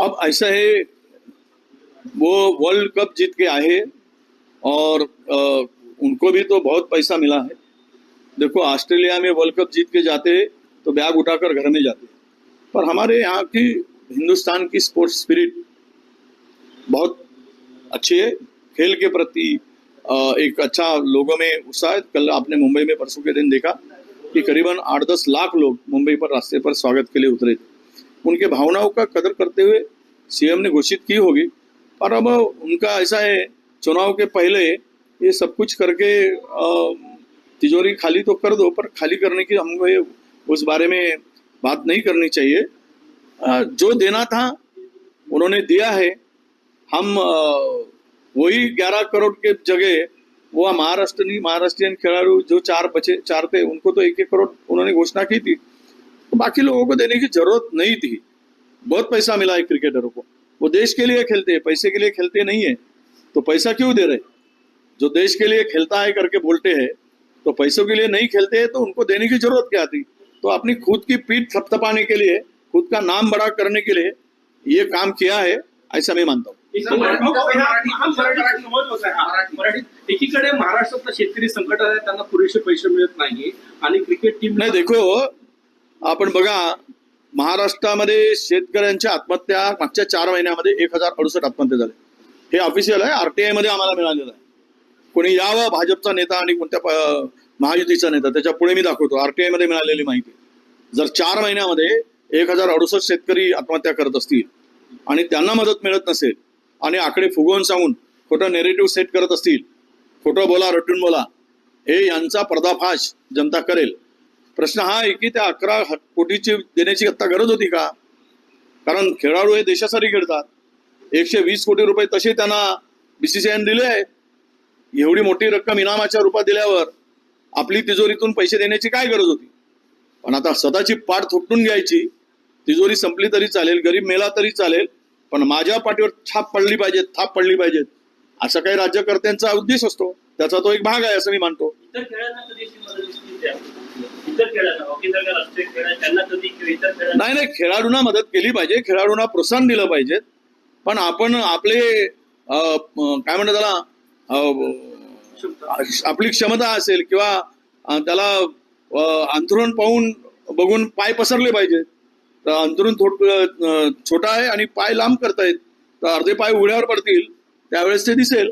अब ऐसा है वो वर्ल्ड कप जीत के आए और अ, उनको भी तो बहुत पैसा मिला है। देखो ऑस्ट्रेलिया में वर्ल्ड कप जीत के जाते तो बैग उठाकर घर में जाते पर हमारे यहाँ की हिंदुस्तान की स्पोर्ट्स स्पिरिट बहुत अच्छी है। खेल के प्रति एक अच्छा लोगों में उत्साह कल आपने मुंबई में परसों के दिन देखा कि करीबन आठ दस लाख लोग मुंबई पर रास्ते पर स्वागत के लिए उतरे थे। उनके भावनाओं का कदर करते हुए सीएम ने घोषित की होगी। पर अब उनका ऐसा है, चुनाव के पहले ये सब कुछ करके तिजोरी खाली तो कर दो, पर खाली करने की हमको उस बारे में बात नहीं करनी चाहिए। जो देना था उन्होंने दिया है। हम वही ग्यारह करोड़ के जगह वो महाराष्ट्र, महाराष्ट्रीयन खिलाड़ी जो चार बचे, चार थे, उनको तो एक एक करोड़ उन्होंने घोषणा की थी। तो बाकी लोगों को देने की ज़रूरत नहीं थी। बहुत पैसा मिला है क्रिकेटरों को। वो देश के लिए खेलते हैं पैसे के लिए खेलते नहीं है। तो पैसा क्यों दे रहे जो देश के लिए खेलता है करके बोलते हैं तो पैसों के लिए नहीं खेलते हैं तो उनको देने की ज़रूरत क्या थी? तो अपनी खुद की पीठ थपथपाने के लिए खुद का नाम बड़ा करने के लिए ये काम किया है ऐसा मैं मानता हूँ। हा हा एकीकडे महाराष्ट्रातला शेतकरी संकटात आहे त्यांना पुरेसे पैसे मिळत नाही आणि क्रिकेट टीम नाही देखो आपण बघा महाराष्ट्रामध्ये शेतकऱ्यांच्या आत्महत्या मागच्या चार महिन्यामध्ये एक हजार अडुसष्ट आत्महत्या झाल्या हे ऑफिशियल आहे आरटीआयमध्ये आम्हाला मिळालेलं आहे. कोणी यावं भाजपचा नेता आणि कोणत्या महायुतीचा नेता त्याच्या पुढे मी दाखवतो. आरटीआयमध्ये मिळालेली माहिती. जर चार महिन्यामध्ये एक हजार अडुसष्ट शेतकरी आत्महत्या करत असतील आणि त्यांना मदत मिळत नसेल आणि आकडे फुगवून सांगून खोटं नेरेटिव्ह सेट करत असतील खोटं बोला रटून बोला हे यांचा पर्दाफाश जनता करेल. प्रश्न हा आहे की त्या अकरा कोटीची देण्याची आता गरज होती का? कारण खेळाडू हे देशासाठी खेळतात. एकशे वीस कोटी रुपये तसे त्यांना बीसीसीआयने दिले आहे एवढी मोठी रक्कम इनामाच्या रूपात दिल्यावर आपली तिजोरीतून पैसे देण्याची काय गरज होती? पण आता स्वतःची पाठ थोपटून घ्यायची. तिजोरी संपली तरी चालेल गरीब मेला तरी चालेल पण माझ्या पाठीवर छाप पडली पाहिजे थाप पडली पाहिजेत. असा काही राज्यकर्त्यांचा उद्देश असतो. त्याचा तो एक भाग आहे असं मी मानतो. नाही नाही खेळाडूंना मदत केली पाहिजे खेळाडूंना प्रोत्साहन दिलं पाहिजे. पण आपण आपले काय म्हणतात त्याला आपली क्षमता असेल किंवा त्याला अंथरुण पाहून बघून पाय पसरले पाहिजेत तर अंथरुण छोटा आहे आणि पाय लांब करतायत. तर अर्धे पाय उघड्यावर पडतील त्यावेळेस ते दिसेल.